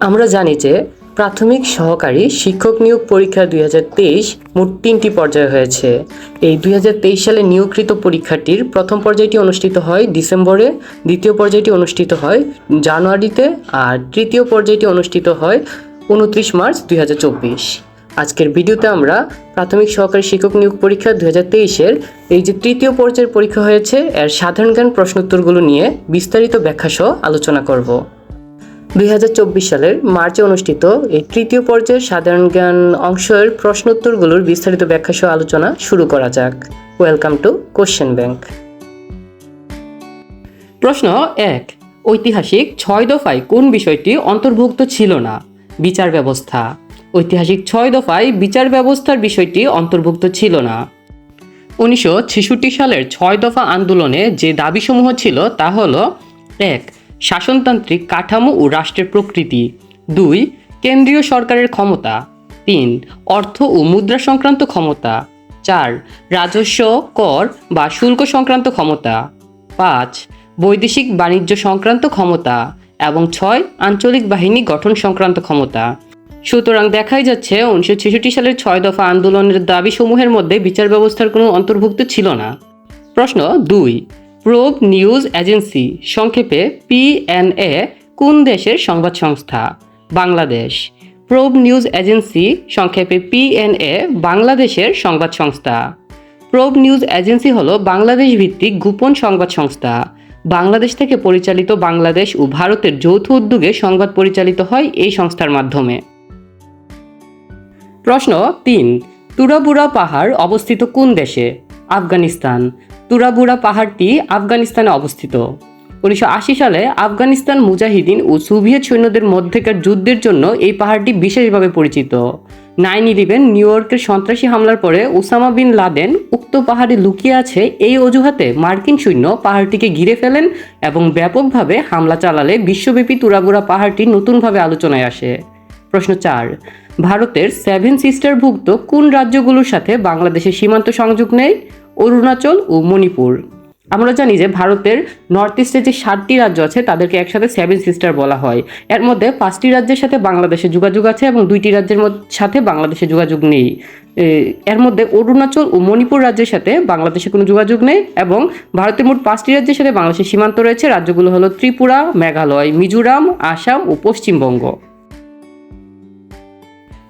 আমরা জানি যে প্রাথমিক সহকারী শিক্ষক নিয়োগ পরীক্ষা দুই হাজার তেইশ মোট তিনটি পর্যায়ে হয়েছে। এই দুই হাজার তেইশ সালে নিয়োগকৃত পরীক্ষাটির প্রথম পর্যায়টি অনুষ্ঠিত হয় ডিসেম্বরে, দ্বিতীয় পর্যায়টি অনুষ্ঠিত হয় জানুয়ারিতে আর তৃতীয় পর্যায়টি অনুষ্ঠিত হয় উনত্রিশ মার্চ দুই হাজার চব্বিশ। আজকের ভিডিওতে আমরা প্রাথমিক সহকারী শিক্ষক নিয়োগ পরীক্ষা দুই হাজার তেইশের এই যে তৃতীয় পর্যায়ের পরীক্ষা হয়েছে, এর সাধারণ জ্ঞান প্রশ্নোত্তরগুলো নিয়ে বিস্তারিত ব্যাখ্যা সহ আলোচনা করব। দুই হাজার চব্বিশ সালের মার্চে অনুষ্ঠিত এই তৃতীয় পর্যায়ের সাধারণ জ্ঞান অংশের প্রশ্নোত্তরগুলোর বিস্তারিত ব্যাখ্যা সহ আলোচনা শুরু করা যাক। ওয়েলকাম টু কোশ্চেন ব্যাংক প্রশ্ন এক, ঐতিহাসিক ছয় দফায় কোন বিষয়টি অন্তর্ভুক্ত ছিল না? বিচার ব্যবস্থা। ঐতিহাসিক ছয় দফায় বিচার ব্যবস্থার বিষয়টি অন্তর্ভুক্ত ছিল না। উনিশশো ছেষট্টি সালের ছয় দফা আন্দোলনে যে দাবিসমূহ ছিল তা হল, এক শাসনতান্ত্রিক কাঠামো ও রাষ্ট্রের প্রকৃতি। দুই, কেন্দ্রীয় সরকারের ক্ষমতা। তিন, অর্থ ও মুদ্রা সংক্রান্ত ক্ষমতা। চার, রাজস্ব, কর বা শুল্ক সংক্রান্ত ক্ষমতা। পাঁচ, বৈদেশিক বাণিজ্য সংক্রান্ত ক্ষমতা এবং ছয়, আঞ্চলিক বাহিনী গঠন সংক্রান্ত ক্ষমতা। সুতরাং দেখাই যাচ্ছে উনিশশো ছেষট্টি সালের ছয় দফা আন্দোলনের দাবিসমূহের মধ্যে বিচার ব্যবস্থার কোনো অন্তর্ভুক্ত ছিল না। প্রশ্ন দুই প্রোব নিউজ এজেন্সি, সংক্ষেপে পিএনএ কোন দেশের সংবাদ সংস্থা? বাংলাদেশ। প্রোব নিউজ এজেন্সি, সংক্ষেপে পিএনএ বাংলাদেশের সংবাদ সংস্থা। প্রোব নিউজ এজেন্সি হলো বাংলাদেশ ভিত্তিক গোপন সংবাদ সংস্থা। বাংলাদেশ থেকে পরিচালিত বাংলাদেশ ও ভারতের যৌথ উদ্যোগে সংবাদ পরিচালিত হয় এই সংস্থার মাধ্যমে। প্রশ্ন তিন, তুরাবুরা পাহাড় অবস্থিত কোন দেশে? আফগানিস্তান। তুরাবুরা পাহাড়টি আফগানিস্তানে অবস্থিত। উনিশশো আশি সালে আফগানিস্তান মুজাহিদিন ও সোভিয়েত সৈন্যদের মধ্যেকার যুদ্ধের জন্য এই পাহাড়টি বিশেষভাবে পরিচিত। নাইন ইলেভেন নিউ ইয়র্কের সন্ত্রাসী হামলার পরে ওসামা বিন লাদেন উক্ত পাহাড়ে লুকিয়ে আছে এই অজুহাতে মার্কিন সৈন্য পাহাড়টিকে ঘিরে ফেলেন এবং ব্যাপকভাবে হামলা চালালে বিশ্বব্যাপী তুরাবুরা পাহাড়টি নতুনভাবে আলোচনায় আসে। প্রশ্ন চার ভারতের সেভেন সিস্টারভুক্ত কোন রাজ্যগুলোর সাথে বাংলাদেশের সীমান্ত সংযোগ নেই? অরুণাচল ও মণিপুর। আমরা জানি যে ভারতের নর্থ ইস্টে যে সাতটি রাজ্য আছে, তাদেরকে একসাথে সেভেন সিস্টার বলা হয়। এর মধ্যে পাঁচটি রাজ্যের সাথে বাংলাদেশে যোগাযোগ আছে এবং দুইটি রাজ্যের সাথে বাংলাদেশে যোগাযোগ নেই। এর মধ্যে অরুণাচল ও মণিপুর রাজ্যের সাথে বাংলাদেশে কোনো যোগাযোগ নেই এবং ভারতের মোট পাঁচটি রাজ্যের সাথে বাংলাদেশের সীমান্ত রয়েছে। রাজ্যগুলো হলো ত্রিপুরা, মেঘালয়, মিজোরাম, আসাম ও পশ্চিমবঙ্গ।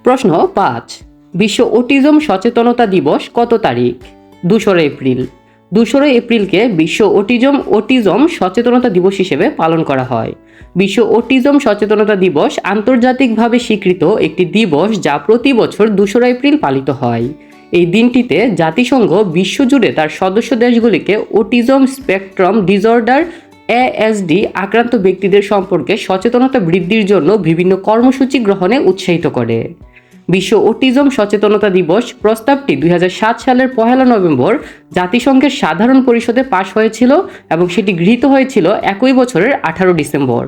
প্রশ্ন পাঁচ। বিশ্ব অটিজম সচেতনতা দিবস কত তারিখ? দুশোরা এপ্রিল। দুশোরা এপ্রিলকে বিশ্ব অটিজম অটিজম সচেতনতা দিবস হিসেবে পালন করা হয়। বিশ্ব অটিজম সচেতনতা দিবস আন্তর্জাতিকভাবে স্বীকৃত একটি দিবস যা প্রতি বছর দুশোরা এপ্রিল পালিত হয়। এই দিনটিতে জাতিসংঘ বিশ্বজুড়ে তার সদস্য দেশগুলিকে অটিজম স্পেকট্রাম ডিসঅর্ডার এএসডি আক্রান্ত ব্যক্তিদের সম্পর্কে সচেতনতা বৃদ্ধির জন্য বিভিন্ন কর্মসূচি গ্রহণে উৎসাহিত করে। বিশ্ব অটিজম সচেতনতা দিবস প্রস্তাবটি দু হাজার সাত সালের পহেলা নভেম্বর জাতিসংঘের সাধারণ পরিষদে পাশ হয়েছিল এবং সেটি গৃহীত হয়েছিল একই বছরের আঠারো ডিসেম্বর।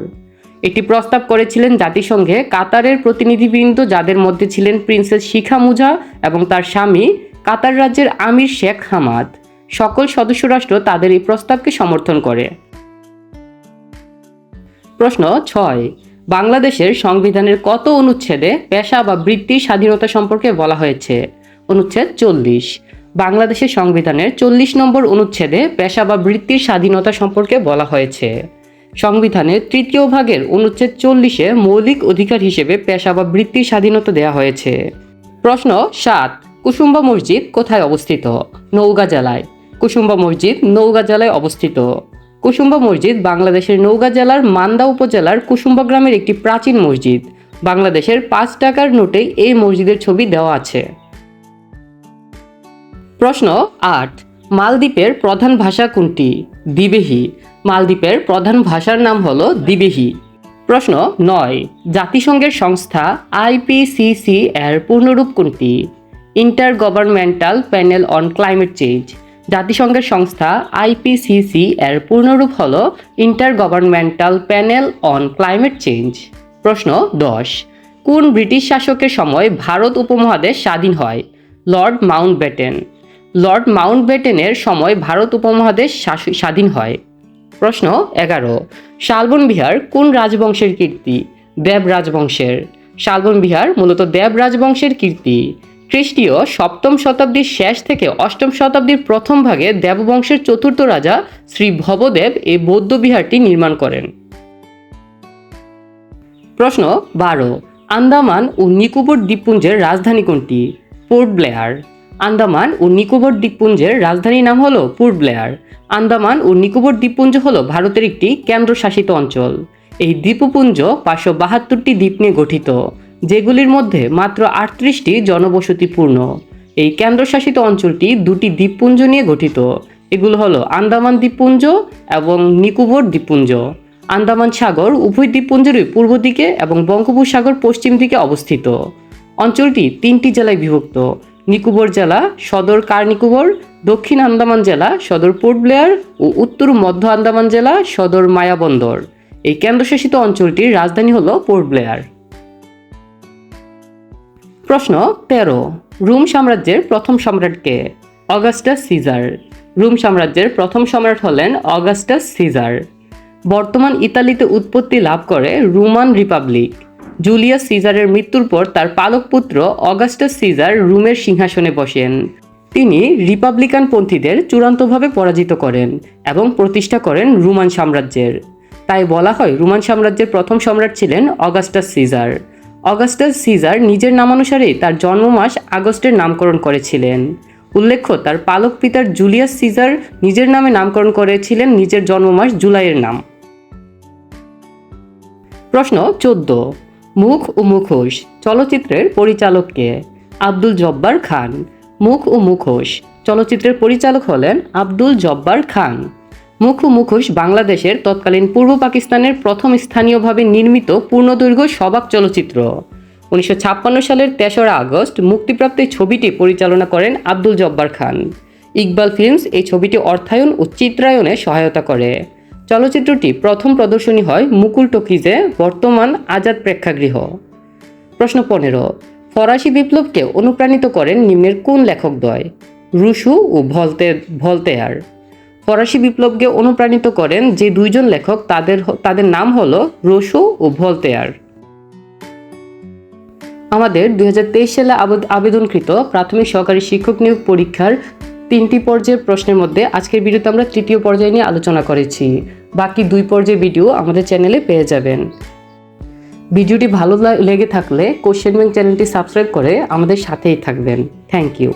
একটি প্রস্তাব করেছিলেন জাতিসংঘে কাতারের প্রতিনিধিবৃন্দ যাদের মধ্যে ছিলেন প্রিন্সেস শিখা মুজা এবং তার স্বামী কাতার রাজ্যের আমির শেখ হামাদ। সকল সদস্য রাষ্ট্র তাদের এই প্রস্তাবকে সমর্থন করে। প্রশ্ন ছয় বাংলাদেশের সংবিধানের কত অনুচ্ছেদে পেশা বা বৃত্তির স্বাধীনতা সম্পর্কে বলা হয়েছে? অনুচ্ছেদ চল্লিশ। বাংলাদেশের সংবিধানের চল্লিশ নম্বর অনুচ্ছেদে পেশা বা বৃত্তির স্বাধীনতা সম্পর্কে বলা হয়েছে। সংবিধানের তৃতীয় ভাগের অনুচ্ছেদ চল্লিশে মৌলিক অধিকার হিসেবে পেশা বা বৃত্তির স্বাধীনতা দেওয়া হয়েছে। প্রশ্ন সাত, কুসুম্বা মসজিদ কোথায় অবস্থিত? নৌগা জেলায়। কুসুম্বা মসজিদ নৌগা জেলায় অবস্থিত। কুসুম্বা মসজিদ বাংলাদেশের নওগাঁ জেলার মান্দা উপজেলার কুসুম্বা গ্রামের একটি প্রাচীন মসজিদ। বাংলাদেশের পাঁচ টাকার নোটে এই মসজিদের ছবি দেওয়া আছে। প্রশ্ন আট, মালদ্বীপের প্রধান ভাষা কোনটি? দিবেহি মালদ্বীপের প্রধান ভাষার নাম হলো দিবেহি প্রশ্ন নয়, জাতিসংঘের সংস্থা আইপিসিসি এর পূর্ণরূপ কোনটি? Intergovernmental panel on climate change. জাতিসংঘের সংস্থা আইপিসিসি এর পূর্ণরূপ হল intergovernmental panel on climate change. প্রশ্ন দশ, কোন ব্রিটিশ শাসকের সময় ভারত উপমহাদেশ স্বাধীন হয়? Lord Mountbatten. লর্ড মাউন্টব্যাটেনের সময় ভারত উপমহাদেশ স্বাধীন হয়। প্রশ্ন এগারো, শালবন বিহার কোন রাজবংশের কীর্তি? দেব রাজবংশের। শালবন বিহার মূলত দেব রাজবংশের কীর্তি। খ্রিস্টীয় সপ্তম শতাব্দীর শেষ থেকে অষ্টম শতাব্দীর প্রথম ভাগে দেববংশের চতুর্থ রাজা শ্রী ভবদেব এই বৌদ্ধ বিহারটি নির্মাণ করেন। প্রশ্ন বারো। আন্দামান ও নিকোবর দ্বীপপুঞ্জের রাজধানী কোনটি? Port Blair. আন্দামান ও নিকোবর দ্বীপপুঞ্জের রাজধানীর নাম হলো পোর্ট ব্লেয়ার। আন্দামান ও নিকোবর দ্বীপপুঞ্জ হলো ভারতের একটি কেন্দ্রশাসিত অঞ্চল। এই দ্বীপপুঞ্জ পাঁচশো বাহাত্তরটি দ্বীপ নিয়ে গঠিত। যেগুলির মধ্যে মাত্র আটত্রিশটি জনবসতিপূর্ণ। এই কেন্দ্রশাসিত অঞ্চলটি দুটি দ্বীপপুঞ্জ নিয়ে গঠিত। এগুলো হলো আন্দামান দ্বীপপুঞ্জ এবং নিকোবর দ্বীপপুঞ্জ। আন্দামান সাগর উভয় দ্বীপপুঞ্জেরই পূর্ব দিকে এবং বঙ্গোপসাগর পশ্চিম দিকে অবস্থিত। অঞ্চলটি তিনটি জেলায় বিভক্ত। নিকোবর জেলা সদর কার নিকোবর, দক্ষিণ আন্দামান জেলা সদর পোর্ট ব্লেয়ার ও উত্তর মধ্য আন্দামান জেলা সদর মায়াবন্দর। এই কেন্দ্রশাসিত অঞ্চলটির রাজধানী হল পোর্ট ব্লেয়ার। প্রশ্ন, তেরো। রোম সাম্রাজ্যের প্রথম সম্রাটকে অগাস্টাস সিজার। রোম সাম্রাজ্যের প্রথম সম্রাট হলেন অগাস্টাস সিজার। বর্তমান ইতালিতে উৎপত্তি লাভ করে রোমান রিপাবলিক। জুলিয়াস সিজারের মৃত্যুর পর তার পালক পুত্র অগাস্টাস সিজার রোমের সিংহাসনে বসেন। তিনি রিপাবলিকান পন্থীদের চূড়ান্তভাবে পরাজিত করেন এবং প্রতিষ্ঠা করেন রোমান সাম্রাজ্যের। তাই বলা হয় রোমান সাম্রাজ্যের প্রথম সম্রাট ছিলেন অগাস্টাস সিজার। অগাস্টাস সিজার নিজের নামানুসারেই তার জন্ম মাস আগস্টের নামকরণ করেছিলেন। উল্লেখ্য, তার পালক পিতার জুলিয়াস সিজার নিজের নামে নামকরণ করেছিলেন, নিজের জন্ম মাস জুলাইয়ের নাম। প্রশ্ন চোদ্দ, মুখ ও মুখোশ, চলচ্চিত্রের পরিচালককে? আব্দুল জব্বার খান, মুখ ও মুখোশ, চলচ্চিত্রের পরিচালক হলেন আব্দুল জব্বার খান। মুখ মুখোশ বাংলাদেশের তৎকালীন পূর্ব পাকিস্তানের প্রথম স্থানীয়ভাবে নির্মিত পূর্ণদৈর্ঘ্য সবাক চলচ্চিত্র। উনিশশো ছাপ্পান্ন সালের তেসরা আগস্ট মুক্তিপ্রাপ্ত এই ছবিটি পরিচালনা করেন আব্দুল জব্বার খান। ইকবাল ফিল্মস এই ছবিটি অর্থায়ন ও চিত্রায়নে সহায়তা করে। চলচ্চিত্রটি প্রথম প্রদর্শনী হয় মুকুল টকিজে, বর্তমান আজাদ প্রেক্ষাগৃহ। প্রশ্ন পনেরো, ফরাসি বিপ্লবকে অনুপ্রাণিত করেন নিম্নের কোন লেখকদ্বয় রুশু ও ভলতে, ভলতেয়ার। ফরাসি বিপ্লবকে অনুপ্রাণিত করেন যে দুইজন লেখক, তাদের তাদের নাম হলো রসু ও ভলতেয়ার। আমাদের দু হাজার তেইশ সালে আবেদ- আবেদনকৃত প্রাথমিক সহকারী শিক্ষক নিয়োগ পরীক্ষার তিনটি পর্যায়ের প্রশ্নের মধ্যে আজকের ভিডিওতে আমরা তৃতীয় পর্যায় নিয়ে আলোচনা করেছি। বাকি দুই পর্যায়ের ভিডিও আমাদের চ্যানেলে পেয়ে যাবেন। ভিডিওটি ভালো লেগে থাকলে কোশ্চেন ব্যাংক চ্যানেলটি সাবস্ক্রাইব করে আমাদের সাথেই থাকবেন। Thank you.